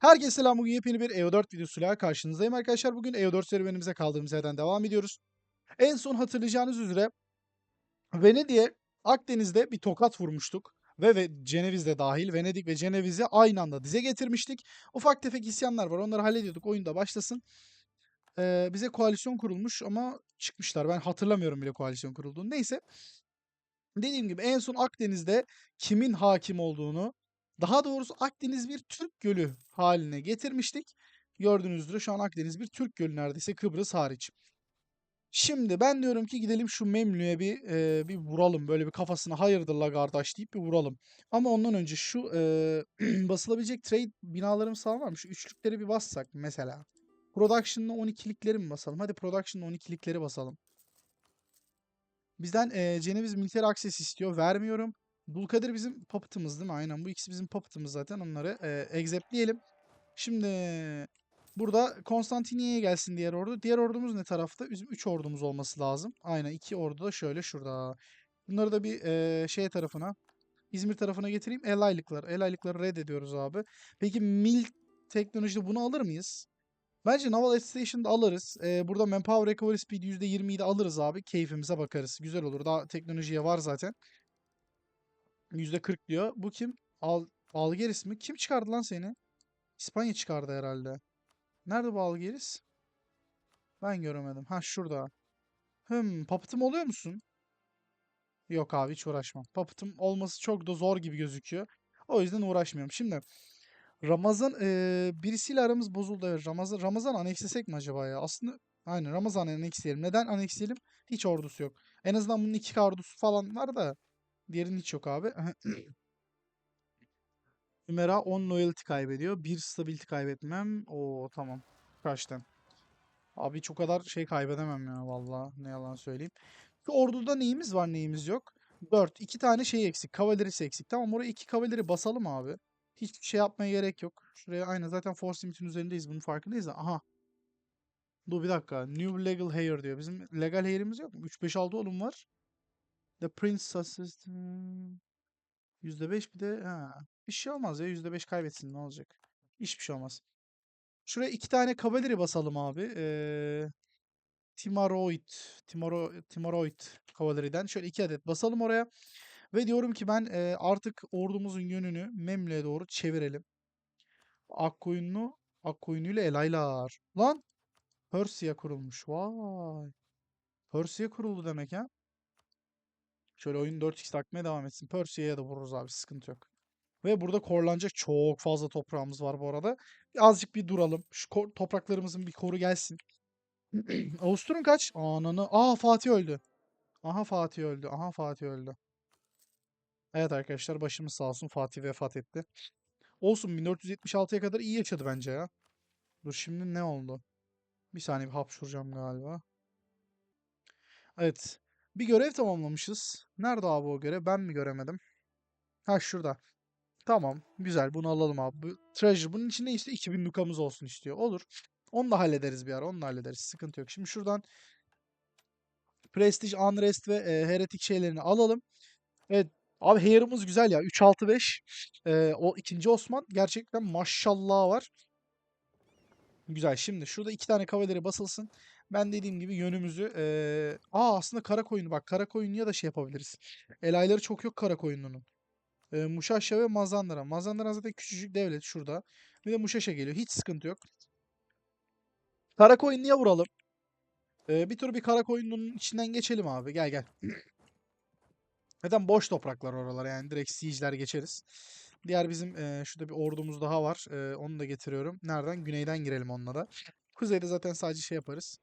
Herkese selam. Bugün yepyeni bir EO4 videosuyla karşınızdayım arkadaşlar. Bugün EO4 serüvenimize kaldığımız yerden devam ediyoruz. En son hatırlayacağınız üzere Venedik'e Akdeniz'de bir tokat vurmuştuk. Ve, ve Ceneviz de dahil Venedik ve Ceneviz'i aynı anda dize getirmiştik. Ufak tefek isyanlar var. Onları hallediyorduk. Oyun da başlasın. Ee, bize koalisyon kurulmuş ama çıkmışlar. Ben hatırlamıyorum bile koalisyon kurulduğunu. Neyse. Dediğim gibi en son Akdeniz'de kimin hakim olduğunu daha doğrusu Akdeniz bir Türk gölü haline getirmiştik. Gördüğünüz üzere şu an Akdeniz bir Türk gölü neredeyse Kıbrıs hariç. Şimdi ben diyorum ki gidelim şu Memlü'ye bir e, bir vuralım. Böyle bir kafasına hayırdır la kardeş deyip bir vuralım. Ama ondan önce şu e, basılabilecek trade var mı? Şu üçlükleri bir bassak mesela. Production'la 12'likleri mi basalım? Hadi Production'la 12'likleri basalım. Bizden e, Ceneviz Military Access istiyor. Vermiyorum. Dulkadir bizim puppet'ımız değil mi? Aynen bu ikisi bizim puppet'ımız zaten. Onları e, exceptleyelim. Şimdi burada Konstantiniye'ye gelsin diğer ordu. Diğer ordumuz ne tarafta? Bizim 3 ordumuz olması lazım. Aynen iki ordu da şöyle şurada. Bunları da bir e, şey tarafına İzmir tarafına getireyim. El aylıklar. El aylıkları reddediyoruz abi. Peki mil teknolojide bunu alır mıyız? Bence Naval Station'da alırız. Ee, burada Manpower Recovery Speed %20'yi de alırız abi. Keyfimize bakarız. Güzel olur. Daha teknolojiye var zaten. %40 diyor. Bu kim? Al Algeris mi? Kim çıkardı lan seni? İspanya çıkardı herhalde. Nerede bu Algeris? Ben göremedim. Ha şurada. Hım, papıtım oluyor musun? Yok abi hiç uğraşmam. Papıtım olması çok da zor gibi gözüküyor. O yüzden uğraşmıyorum. Şimdi Ramazan eee, birisiyle aramız bozuldu. Evet, Ramazan Ramazan anekslesek mi acaba ya? Aslında aynen Ramazan anneksleyelim. Neden anneksleyelim? Hiç ordusu yok. En azından bunun iki ordusu falan var da diğerinin hiç yok abi. Ümera 10 loyalty kaybediyor. 1 stability kaybetmem. Oo tamam. Kaçtım. Abi hiç o kadar şey kaybedemem ya vallahi ne yalan söyleyeyim. Şu orduda neyimiz var neyimiz yok. 4. 2 tane şey eksik. Kavalerisi eksik. Tamam oraya 2 kavaleri basalım abi. Hiçbir şey yapmaya gerek yok. Şuraya aynı zaten force limit'in üzerindeyiz. Bunun farkındayız da. Aha. Dur bir dakika. New legal hair diyor. Bizim legal hair'imiz yok mu? 3 5 6 oğlum var. The prince assist %5 bir de ha. Bir şey olmaz ya. %5 kaybetsin ne olacak? Hiçbir şey olmaz. Şuraya iki tane kavaleri basalım abi. Ee, Timaroid. Timaro, Timaroid kavaleriden. Şöyle iki adet basalım oraya. Ve diyorum ki ben e, artık ordumuzun yönünü Memle'ye doğru çevirelim. Akkoyunlu, Akkoyunlu elaylar. Lan! Persia kurulmuş. Vay. Persia kuruldu demek ha. Şöyle oyun 4x takmaya devam etsin. Persia'ya da vururuz abi. Sıkıntı yok. Ve burada korlanacak çok fazla toprağımız var bu arada. Azıcık bir duralım. Şu topraklarımızın bir koru gelsin. Avustur'un kaç? Ananı. Aa Fatih öldü. Aha Fatih öldü. Aha Fatih öldü. Evet arkadaşlar başımız sağ olsun. Fatih vefat etti. Olsun 1476'ya kadar iyi yaşadı bence ya. Dur şimdi ne oldu? Bir saniye bir hapşuracağım galiba. Evet. Bir görev tamamlamışız. Nerede abi o görev? Ben mi göremedim? Ha şurada. Tamam. Güzel. Bunu alalım abi. Treasure. Bunun içinde işte 2000 lukamız olsun istiyor. Olur. Onu da hallederiz bir ara. Onu da hallederiz. Sıkıntı yok. Şimdi şuradan Prestige, Unrest ve e, Heretic şeylerini alalım. Evet. Abi hair'ımız güzel ya. 3-6-5. E, o ikinci Osman gerçekten maşallah var. Güzel. Şimdi şurada iki tane kavaleri basılsın. Ben dediğim gibi yönümüzü ee... aa aslında kara koyunu bak kara koyunu ya da şey yapabiliriz. Elayları çok yok kara koyununun. E, Muşaşa ve Mazandaran. Mazandaran zaten küçücük devlet şurada. Bir de Muşaşa geliyor. Hiç sıkıntı yok. Kara koyunluya vuralım. E, bir tur bir kara koyunun içinden geçelim abi. Gel gel. Neden boş topraklar oralar yani direkt siege'ler geçeriz. Diğer bizim e, şurada bir ordumuz daha var. E, onu da getiriyorum. Nereden? Güneyden girelim onunla da. Kuzeyde zaten sadece şey yaparız.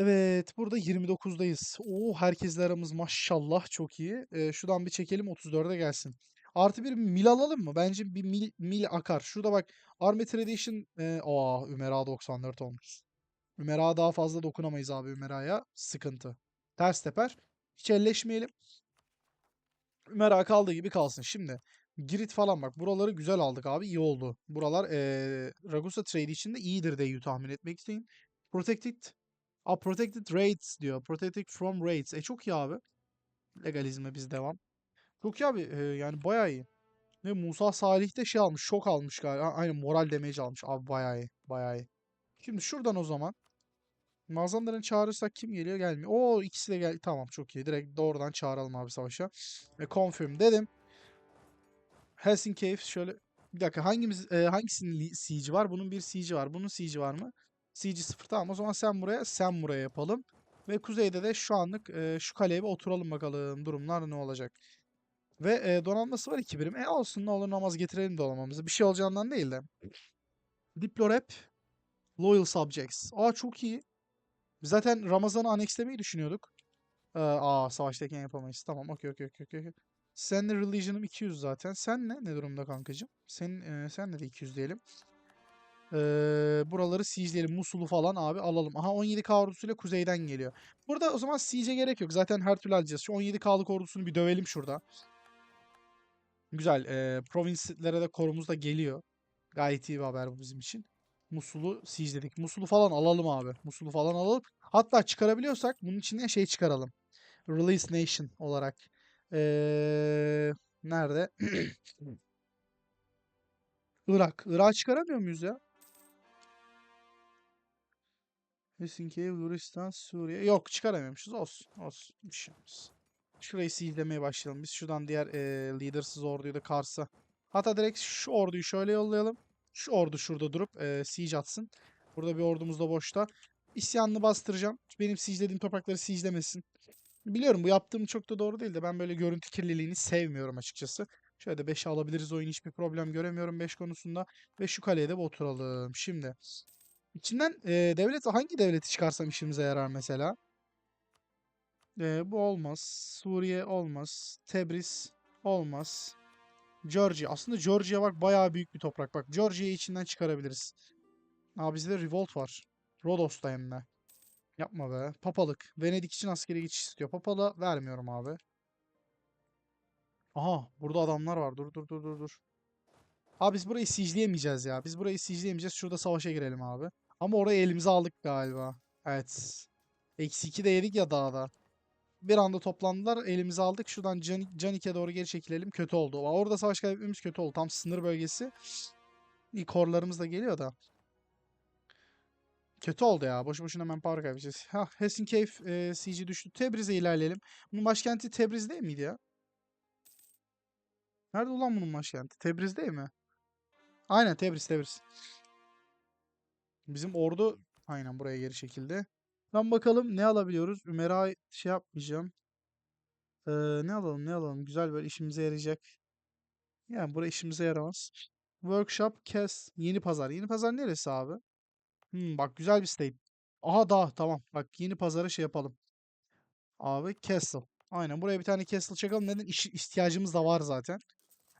Evet, burada 29'dayız. Oo, herkesle aramız maşallah çok iyi. Ee, şuradan bir çekelim 34'e gelsin. Artı bir mil alalım mı? Bence bir mil, mil akar. Şurada bak Army Tradition e, aa Ümera 94 olmuş. Ümera daha fazla dokunamayız abi Ümera'ya. Sıkıntı. Ters teper. Hiç elleşmeyelim. Ümera kaldığı gibi kalsın. Şimdi Girit falan bak. Buraları güzel aldık abi. iyi oldu. Buralar e, Ragusa Trade için de iyidir diye tahmin etmek isteyin. Protected A protected rates diyor. Protected from rates. E çok iyi abi. Legalizme biz devam. Çok iyi abi. E, yani bayağı iyi. Ve Musa Salih de şey almış. Şok almış galiba. Aynen moral damage almış. Abi bayağı iyi. Bayağı iyi. Şimdi şuradan o zaman. Mazandar'ın çağırırsak kim geliyor? Gelmiyor. Oo ikisi de gel. Tamam çok iyi. Direkt doğrudan çağıralım abi savaşa. Ve confirm dedim. Helsinki şöyle bir dakika hangimiz e, hangisinin siege'i var? Bunun bir siege'i var. Bunun siege'i var mı? Siege'i sıfır. Tamam o zaman sen buraya sen buraya yapalım. Ve kuzeyde de şu anlık e, şu kaleye bir oturalım bakalım. Durumlar ne olacak? Ve e, donanması var iki birim. E olsun ne olur ne olmaz getirelim donanmamızı. Bir şey olacağından değil de. Diplorep Loyal Subjects. Aa çok iyi. Zaten Ramazan'ı annexlemeyi düşünüyorduk. Ee, aa savaştayken yapamayız. Tamam okey okey okey okey. Seninle religion'ım 200 zaten. Sen ne? Ne durumda kankacığım? Senin, e, senle de 200 diyelim. Ee, buraları siegeleyelim. Musul'u falan abi alalım. Aha 17K ordusuyla kuzeyden geliyor. Burada o zaman siege'e gerek yok. Zaten her türlü alacağız. Şu 17K'lık ordusunu bir dövelim şurada. Güzel. E, provinslere de korumuz da geliyor. Gayet iyi bir haber bu bizim için. Musul'u siegeledik. Musul'u falan alalım abi. Musul'u falan alalım. Hatta çıkarabiliyorsak bunun içinden şey çıkaralım. Release Nation olarak. Ee, nerede? Irak. Irak'ı çıkaramıyor muyuz ya? Helsinki, Luristan, Suriye. Yok çıkaramıyormuşuz. Olsun. Olsun. Bir şey olmaz. Şurayı siegelemeye başlayalım. Biz şuradan diğer ee, lidersız orduyu da Kars'a. Hatta direkt şu orduyu şöyle yollayalım. Şu ordu şurada durup ee, siege atsın. Burada bir ordumuz da boşta. İsyanını bastıracağım. Benim siegelediğim toprakları siegelemesin. Biliyorum bu yaptığım çok da doğru değil de ben böyle görüntü kirliliğini sevmiyorum açıkçası. Şöyle de 5'e alabiliriz oyun hiçbir problem göremiyorum 5 konusunda. Ve şu kaleye de oturalım. Şimdi içinden e, devlet hangi devleti çıkarsam işimize yarar mesela? E, bu olmaz. Suriye olmaz. Tebriz olmaz. Georgia. Aslında Georgia bak bayağı büyük bir toprak. Bak Georgia'yı içinden çıkarabiliriz. Aa bizde revolt var. Rodos'ta hem de. Yapma be. Papalık. Venedik için askeri geçiş istiyor. Papalı vermiyorum abi. Aha burada adamlar var. Dur dur dur dur dur. Abi biz burayı siegeleyemeyeceğiz ya. Biz burayı siegeleyemeyeceğiz. Şurada savaşa girelim abi. Ama orayı elimize aldık galiba. Evet. Eksi 2 de yedik ya dağda. Bir anda toplandılar. Elimize aldık. Şuradan Can Canik'e doğru geri çekilelim. Kötü oldu. Orada savaş kaybetmemiz kötü oldu. Tam sınır bölgesi. Korlarımız da geliyor da. Kötü oldu ya. Boşu boşuna manpower kaybedeceğiz. Ha, Helsinki e, siege düştü. Tebriz'e ilerleyelim. Bunun başkenti Tebriz değil miydi ya? Nerede ulan bunun başkenti? Tebriz değil mi? Aynen Tebriz Tebriz. Bizim ordu aynen buraya geri çekildi. Ben bakalım ne alabiliyoruz. Ümera şey yapmayacağım. Ee, ne alalım ne alalım. Güzel böyle işimize yarayacak. Yani buraya işimize yaramaz. Workshop Kes Yeni Pazar. Yeni Pazar neresi abi? Hmm, bak güzel bir state. Aha da tamam. Bak yeni pazarı şey yapalım. Abi Castle. Aynen buraya bir tane Castle çakalım. Neden? İş, ihtiyacımız da var zaten.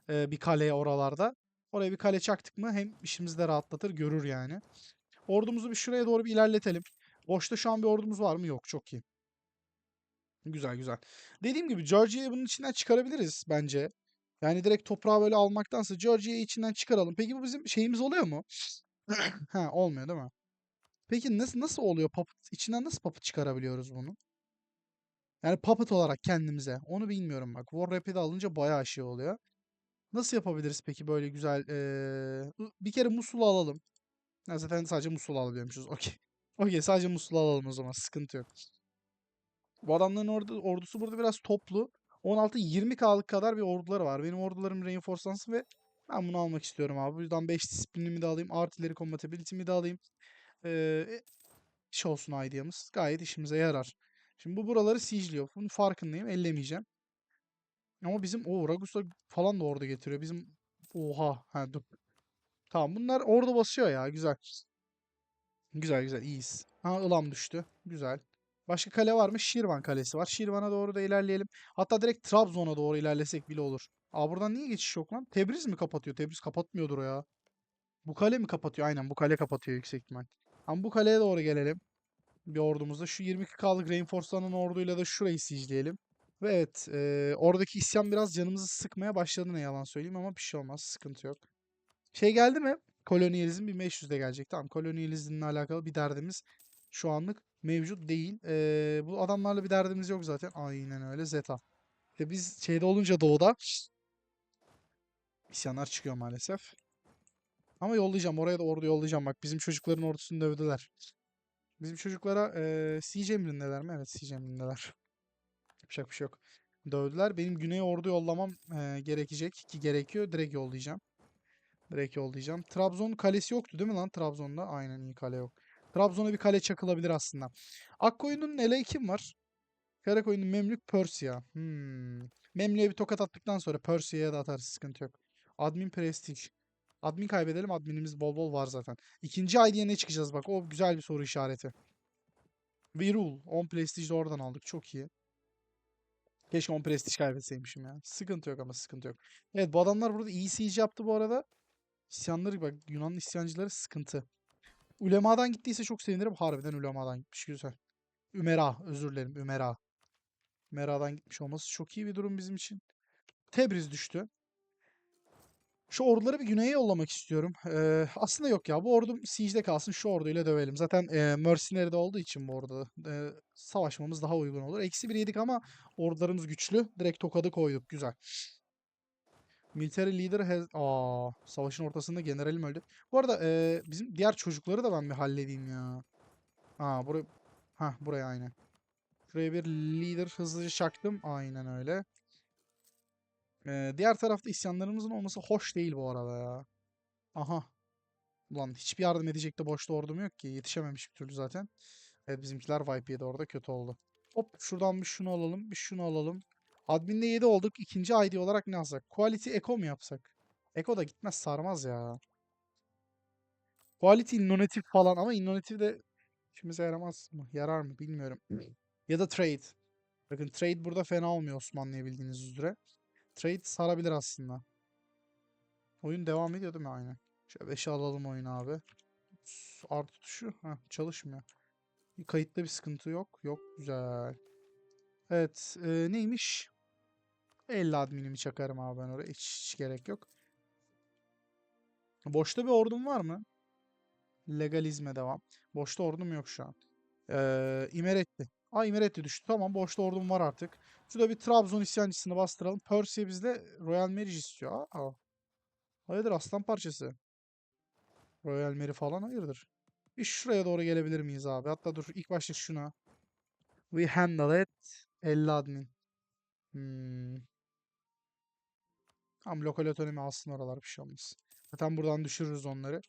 Ee, bir kaleye oralarda. Oraya bir kale çaktık mı hem işimizi de rahatlatır görür yani. Ordumuzu bir şuraya doğru bir ilerletelim. Boşta şu an bir ordumuz var mı? Yok. Çok iyi. Güzel güzel. Dediğim gibi Georgia'yı bunun içinden çıkarabiliriz bence. Yani direkt toprağı böyle almaktansa Georgia'yı içinden çıkaralım. Peki bu bizim şeyimiz oluyor mu? ha olmuyor değil mi? Peki nasıl nasıl oluyor puppet? İçinden nasıl puppet çıkarabiliyoruz bunu? Yani puppet olarak kendimize. Onu bilmiyorum bak. War Rapid'i alınca bayağı şey oluyor. Nasıl yapabiliriz peki böyle güzel eee, bir kere Musul'u alalım. Ha, zaten sadece Musul'u alabiliyormuşuz. Okey. Okey sadece Musul'u alalım o zaman. Sıkıntı yok. Bu adamların ordu, ordusu burada biraz toplu. 16-20K'lık kadar bir orduları var. Benim ordularım reinforcelansın ve ben bunu almak istiyorum abi. Bu yüzden 5 disiplinimi de alayım. Artillery compatibility'mi de alayım. Ee, iş olsun ideamız. Gayet işimize yarar. Şimdi bu buraları siegeliyor. Bunun farkındayım. Ellemeyeceğim. Ama bizim o Ragus'a falan da orada getiriyor. Bizim oha. Ha dur. Tamam bunlar orada basıyor ya. Güzel. Güzel güzel iyiyiz. Ha ılam düştü. Güzel. Başka kale var mı? Şirvan Kalesi var. Şirvan'a doğru da ilerleyelim. Hatta direkt Trabzon'a doğru ilerlesek bile olur. Aa buradan niye geçiş yok lan? Tebriz mi kapatıyor? Tebriz kapatmıyordur o ya. Bu kale mi kapatıyor? Aynen bu kale kapatıyor yüksek ihtimal. Ama bu kaleye doğru gelelim. Bir ordumuzda. Şu 22K'lık Reinforce'lanan orduyla da şurayı siegeleyelim. Ve evet e, oradaki isyan biraz canımızı sıkmaya başladı ne yalan söyleyeyim ama bir şey olmaz. Sıkıntı yok. Şey geldi mi? Kolonyalizm 1500'de gelecek. Tamam kolonyalizmle alakalı bir derdimiz şu anlık mevcut değil. E, bu adamlarla bir derdimiz yok zaten. Aynen öyle Zeta. İşte biz şeyde olunca doğuda İsyanlar çıkıyor maalesef. Ama yollayacağım. Oraya da ordu yollayacağım. Bak bizim çocukların ordusunu dövdüler. Bizim çocuklara eee siege emrindeler mi? Evet siege emrindeler. Yapacak bir şey yok. Dövdüler. Benim güneye ordu yollamam eee, gerekecek. Ki gerekiyor. Direkt yollayacağım. Direkt yollayacağım. Trabzon kalesi yoktu değil mi lan Trabzon'da? Aynen iyi kale yok. Trabzon'a bir kale çakılabilir aslında. Akkoyun'un ele kim var? Karakoyun'un Memlük Persia. Hmm. Memlük'e bir tokat attıktan sonra Persia'ya da atarız. Sıkıntı yok. Admin Prestige. Admin kaybedelim. Adminimiz bol bol var zaten. İkinci ID'ye ne çıkacağız bak. O güzel bir soru işareti. We Rule. 10 Prestige de oradan aldık. Çok iyi. Keşke 10 Prestige kaybetseymişim ya. Sıkıntı yok ama sıkıntı yok. Evet bu adamlar burada iyi siege yaptı bu arada. İsyanları bak Yunan isyancıları sıkıntı. Ulema'dan gittiyse çok sevinirim. Harbiden Ulema'dan gitmiş. Güzel. Ümera. Özür dilerim. Ümera. Ümera'dan gitmiş olması çok iyi bir durum bizim için. Tebriz düştü. Şu orduları bir güneye yollamak istiyorum. Ee, aslında yok ya. Bu ordu siege'de kalsın. Şu orduyla dövelim. Zaten e, mercenary'de olduğu için bu orada e, savaşmamız daha uygun olur. Eksi bir yedik ama ordularımız güçlü. Direkt tokadı koyduk. Güzel. Military leader has... Aa, savaşın ortasında generalim öldü. Bu arada e, bizim diğer çocukları da ben bir halledeyim ya. Ha, buraya... Ha, buraya aynen. Şuraya bir leader hızlıca çaktım. Aynen öyle. Ee, diğer tarafta isyanlarımızın olması hoş değil bu arada ya. Aha. Ulan hiçbir yardım edecek de boşta ordum yok ki. Yetişememiş bir türlü zaten. Evet bizimkiler wipe yedi orada kötü oldu. Hop şuradan bir şunu alalım. Bir şunu alalım. Admin'de 7 olduk. İkinci ID olarak ne alsak? Quality Eco mu yapsak? Eco da gitmez sarmaz ya. Quality Innovative falan ama Innovative de işimize yaramaz mı? Yarar mı bilmiyorum. Ya da Trade. Bakın Trade burada fena olmuyor Osmanlı'ya bildiğiniz üzere. Trade sarabilir aslında. Oyun devam ediyor değil mi? Aynen. Şöyle 5'e alalım oyunu abi. Artı tuşu. Heh, çalışmıyor. Kayıtta bir sıkıntı yok. Yok. Güzel. Evet. e, neymiş? 50 adminimi çakarım abi ben oraya. Hiç, hiç gerek yok. Boşta bir ordum var mı? Legalizme devam. Boşta ordum yok şu an. Ee, İmeretli. Aa İmeretli düştü. Tamam boşta ordum var artık. Şurada bir Trabzon isyancısını bastıralım. Persia bizde Royal Marriage istiyor. Aa. Hayırdır aslan parçası. Royal Mary falan hayırdır. Bir şuraya doğru gelebilir miyiz abi? Hatta dur ilk başta şuna. We handle it. 50 admin. Hmm. Tam lokal otonomi alsın oralar bir şey olmaz. Zaten buradan düşürürüz onları.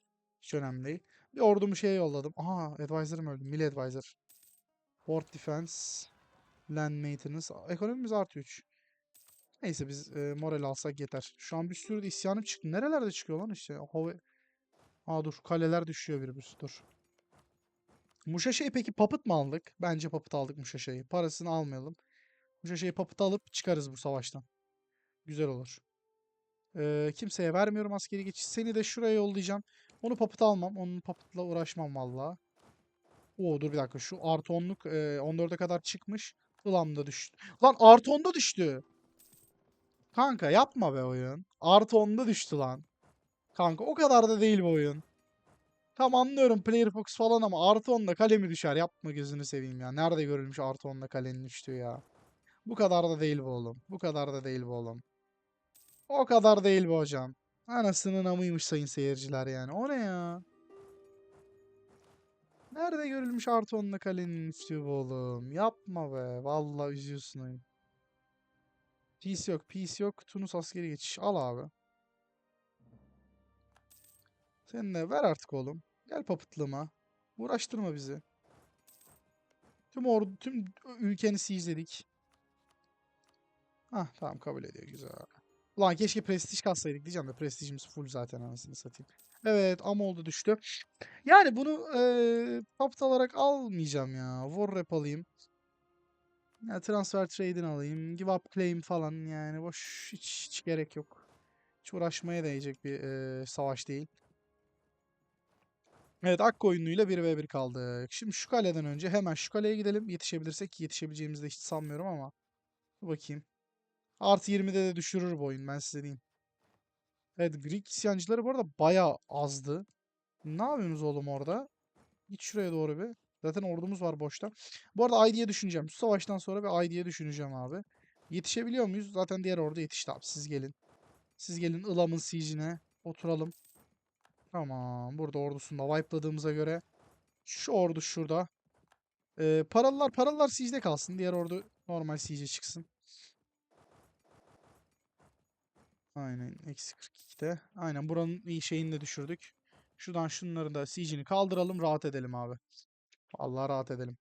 Hiç önemli değil. Bir ordumu şeye yolladım. Aha advisor'ım öldü. Mill advisor. Port defense. Land maintenance. Ekonomimiz artı 3. Neyse biz e, moral alsak yeter. Şu an bir sürü isyanım çıktı. Nerelerde çıkıyor lan işte? Hava... Aa dur kaleler düşüyor bir bir. Dur. Muşaşe'yi peki papıt mı aldık? Bence papıt aldık Muşaşe'yi. Parasını almayalım. Muşaşe'yi papıt alıp çıkarız bu savaştan. Güzel olur. Ee, kimseye vermiyorum askeri geçiş. Seni de şuraya yollayacağım. Onu papıt almam. Onun papıtla uğraşmam valla. Oo dur bir dakika. Şu artı 10'luk e, 14'e kadar çıkmış. Ilam da düştü. Lan artı 10'da düştü. Kanka yapma be oyun. Artı 10'da düştü lan. Kanka o kadar da değil bu oyun. Tam anlıyorum Player Fox falan ama artı 10'da kale mi düşer? Yapma gözünü seveyim ya. Nerede görülmüş artı 10'da kalenin düştüğü ya. Bu kadar da değil bu oğlum. Bu kadar da değil bu oğlum. O kadar değil bu hocam. Anasının amıymış sayın seyirciler yani. O ne ya? Nerede görülmüş artı 10'da kalenin düştüğü bu oğlum? Yapma be. Vallahi üzüyorsun oyun. Peace yok. Peace yok. Tunus askeri geçiş. Al abi. Sen de ver artık oğlum. Gel papıtlığıma. Uğraştırma bizi. Tüm ordu, tüm ülkeni siege'ledik. Hah tamam kabul ediyor güzel. Ulan keşke prestij katsaydık diyeceğim de prestijimiz full zaten anasını satayım. Evet ama oldu düştü. Yani bunu eee papt olarak almayacağım ya. War rep alayım. Ya transfer trade'ini alayım. Give up claim falan yani boş hiç, hiç gerek yok. Hiç uğraşmaya değecek bir eee, savaş değil. Evet Akko oyunuyla 1v1 kaldık. Şimdi şu kaleden önce hemen şu kaleye gidelim. Yetişebilirsek yetişebileceğimizi de hiç sanmıyorum ama. Dur bakayım. Artı 20'de de düşürür bu oyun ben size diyeyim. Evet Greek isyancıları bu arada bayağı azdı. Ne yapıyorsunuz oğlum orada? Git şuraya doğru bir. Zaten ordumuz var boşta. Bu arada ID'ye düşüneceğim. Savaştan sonra bir ID'ye düşüneceğim abi. Yetişebiliyor muyuz? Zaten diğer ordu yetişti abi. Siz gelin. Siz gelin Ilam'ın siege'ine oturalım. Tamam. Burada ordusunu da wipe'ladığımıza göre. Şu ordu şurada. Ee, paralılar paralılar siege'de kalsın. Diğer ordu normal siege'e çıksın. Aynen. Eksi 42'de. Aynen buranın şeyini de düşürdük. Şuradan şunları da siege'ini kaldıralım. Rahat edelim abi. Allah rahat edelim.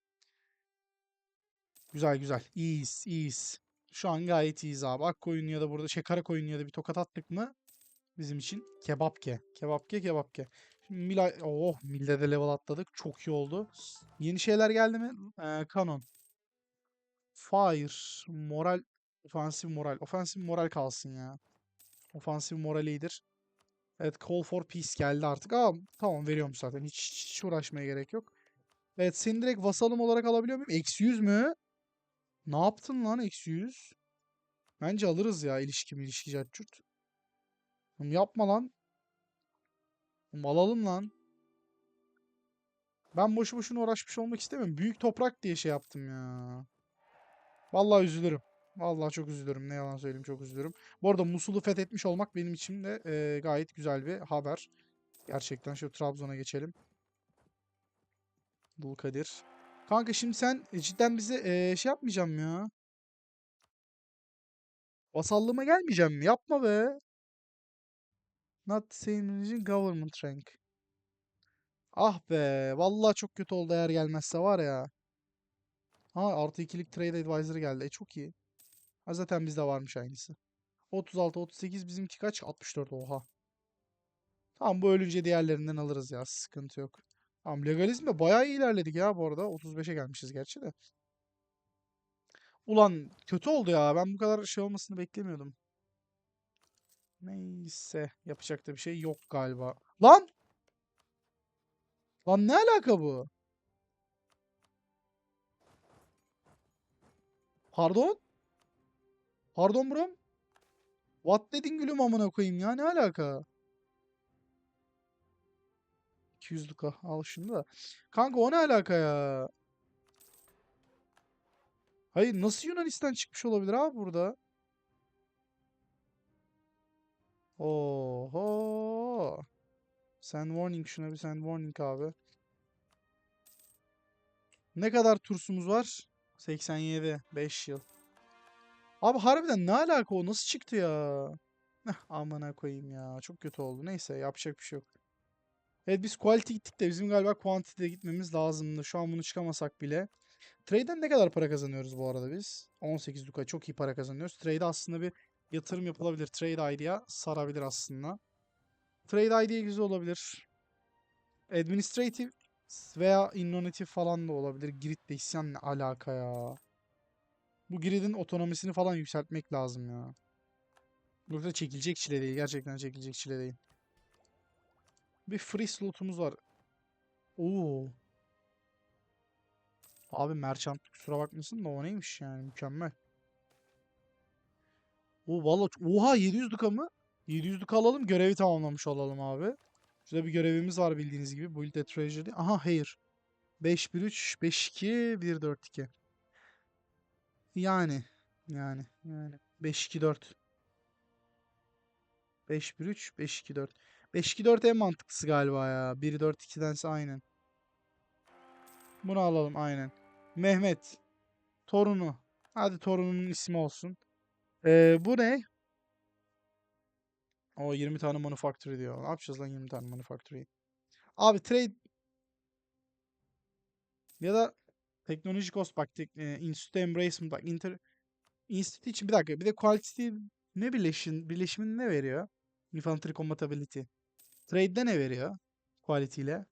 Güzel güzel. İyiyiz iyiyiz. Şu an gayet iyiyiz abi. Akkoyun ya da burada şey Karakoyun ya da bir tokat attık mı bizim için kebapke. Kebapke kebapke. Şimdi Mila oh Milde de level atladık. Çok iyi oldu. Yeni şeyler geldi mi? Ee, Canon. Fire. Moral. Ofansif moral. Ofansif moral kalsın ya. Ofansif moral iyidir. Evet Call for Peace geldi artık. Aa tamam veriyorum zaten. Hiç, hiç uğraşmaya gerek yok. Evet seni direkt vasalım olarak alabiliyor muyum? Eksi 100 mü? Ne yaptın lan eksi 100? Bence alırız ya ilişki mi ilişki cartçurt. Oğlum yapma lan. Oğlum alalım lan. Ben boşu boşuna uğraşmış olmak istemiyorum. Büyük toprak diye şey yaptım ya. Vallahi üzülürüm. Vallahi çok üzülürüm. Ne yalan söyleyeyim çok üzülürüm. Bu arada Musul'u fethetmiş olmak benim için de e, gayet güzel bir haber. Gerçekten şu Trabzon'a geçelim. Dulkadir. Kanka şimdi sen e, cidden bize e, şey yapmayacağım ya. Vasallığıma gelmeyeceğim mi? Yapma be. Not the same religion government rank. Ah be. Vallahi çok kötü oldu eğer gelmezse var ya. Ha artı ikilik trade advisor geldi. E çok iyi. Ha zaten bizde varmış aynısı. 36 38 bizimki kaç? 64 oha. Tamam bu ölünce diğerlerinden alırız ya. Sıkıntı yok. Tamam legalizmde bayağı iyi ilerledik ya bu arada. 35'e gelmişiz gerçi de. Ulan kötü oldu ya. Ben bu kadar şey olmasını beklemiyordum. Neyse. Yapacak da bir şey yok galiba. Lan! Lan ne alaka bu? Pardon? Pardon brom? What dedin gülüm amına koyayım ya ne alaka? 200 luka al şunu da. Kanka o ne alaka ya? Hayır nasıl Yunanistan çıkmış olabilir abi burada? Oho. Send warning şuna bir send warning abi. Ne kadar tursumuz var? 87. 5 yıl. Abi harbiden ne alaka o? Nasıl çıktı ya? Heh, amına koyayım ya. Çok kötü oldu. Neyse yapacak bir şey yok. Evet biz quality gittik de bizim galiba quantity'de gitmemiz lazımdı. Şu an bunu çıkamasak bile. Trade'den ne kadar para kazanıyoruz bu arada biz? 18 duka çok iyi para kazanıyoruz. Trade aslında bir yatırım yapılabilir. Trade idea sarabilir aslında. Trade idea güzel olabilir. Administrative veya innovative falan da olabilir. Grid'de isyan ne alaka ya? Bu grid'in otonomisini falan yükseltmek lazım ya. Yoksa çekilecek çile değil. Gerçekten çekilecek çile değil. Bir free slotumuz var. Oo. Abi merchant kusura bakmasın da o neymiş yani mükemmel. O valla oha 700 duka mı? 700 duka alalım görevi tamamlamış olalım abi. Şurada bir görevimiz var bildiğiniz gibi. Build a treasury. Aha hayır. 5-1-3, 5-2, 1-4-2. Yani. Yani. Yani. 5-2-4. 5-1-3, 5-2-4. 5-2-4 en mantıklısı galiba ya. 1-4-2'dense aynen. Bunu alalım aynen. Mehmet. Torunu. Hadi torununun ismi olsun. Ee, bu ne? O 20 tane manufactory diyor. Ne yapacağız lan 20 tane manufactory? Abi trade ya da teknoloji cost bak tek, e, Institute Embracement bak inter Institute için bir dakika bir de quality ne birleşin birleşimini ne veriyor? Infantry compatibility. Trade'de ne veriyor? Quality ile.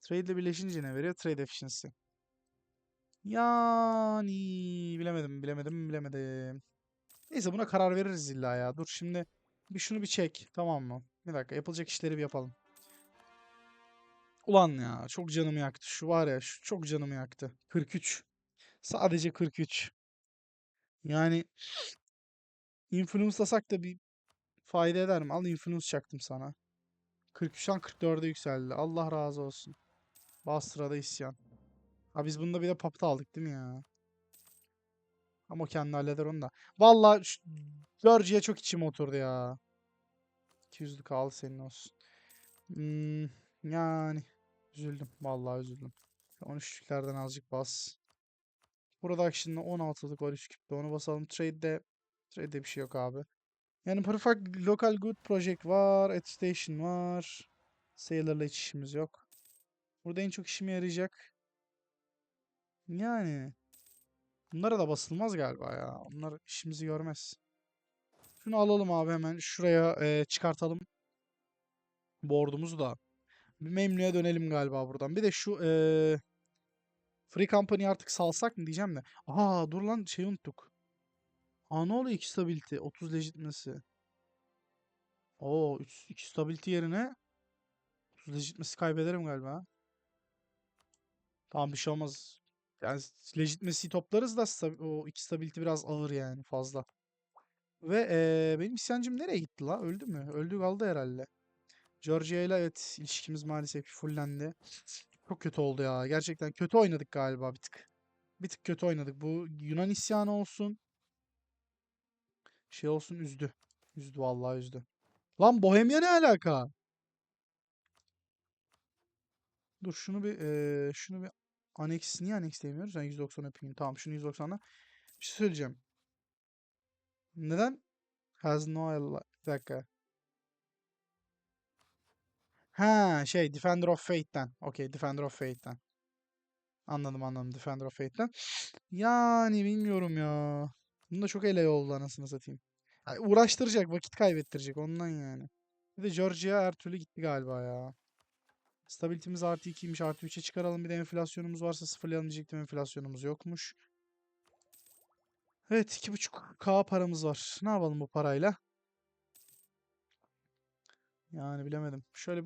Trade ile birleşince ne veriyor? Trade efficiency. Yani bilemedim, bilemedim, bilemedim. Neyse buna karar veririz illa ya. Dur şimdi bir şunu bir çek. Tamam mı? Bir dakika yapılacak işleri bir yapalım. Ulan ya çok canımı yaktı. Şu var ya şu çok canımı yaktı. 43. Sadece 43. Yani influence'lasak da bir fayda eder mi? Al influence çaktım sana. 43'ten 44'e yükseldi. Allah razı olsun. Basra'da isyan. Ha biz bunda bir de papıt aldık değil mi ya? Ama o kendi halleder onu da. Şu Georgia çok içime oturdu ya. 200'lük al senin olsun. Hmm, yani üzüldüm. Vallahi üzüldüm. 13'lüklerden azıcık bas. Production'da 16'lık var 3 küpte. Onu basalım. Trade'de Trade'de bir şey yok abi. Yani Perfect Local Good Project var. At Station var. Sailor'la hiç işimiz yok. Burada en çok işime yarayacak. Yani. Bunlara da basılmaz galiba ya. Onlar işimizi görmez. Şunu alalım abi hemen. Şuraya e, çıkartalım. Board'umuzu da. Bir memnuniyete dönelim galiba buradan. Bir de şu e, Free Company'yi artık salsak mı diyeceğim de. Aa dur lan şey unuttuk. Aa ne oluyor 2 stability? 30 legitmesi. Oo 2 stability yerine 30 legitmesi kaybederim galiba. Tamam bir şey olmaz. Yani legitmesiyi toplarız da o 2 stability biraz ağır yani fazla. Ve eee, benim isyancım nereye gitti la? Öldü mü? Öldü kaldı herhalde. Georgia ile evet ilişkimiz maalesef fullendi. Çok kötü oldu ya. Gerçekten kötü oynadık galiba bir tık. Bir tık kötü oynadık. Bu Yunan isyanı olsun. Şey olsun üzdü. Üzdü vallahi üzdü. Lan Bohemia ne alaka? Dur şunu bir eee, şunu bir aneks niye aneks demiyoruz? Yani 190 yapayım. Tamam şunu 190'la. Bir şey söyleyeceğim. Neden? Has no Bir dakika. Ha şey Defender of Fate'ten. Okey Defender of Fate'ten. Anladım anladım Defender of Fate'ten. Yani bilmiyorum ya. Bunda çok ele oldu anasını satayım. Ay, uğraştıracak, vakit kaybettirecek ondan yani. Bir de Georgia her türlü gitti galiba ya. Stabilitimiz artı 2'ymiş. Artı 3'e çıkaralım. Bir de enflasyonumuz varsa sıfırlayalım diyecektim. Enflasyonumuz yokmuş. Evet 2.5k paramız var. Ne yapalım bu parayla? Yani bilemedim. Şöyle bir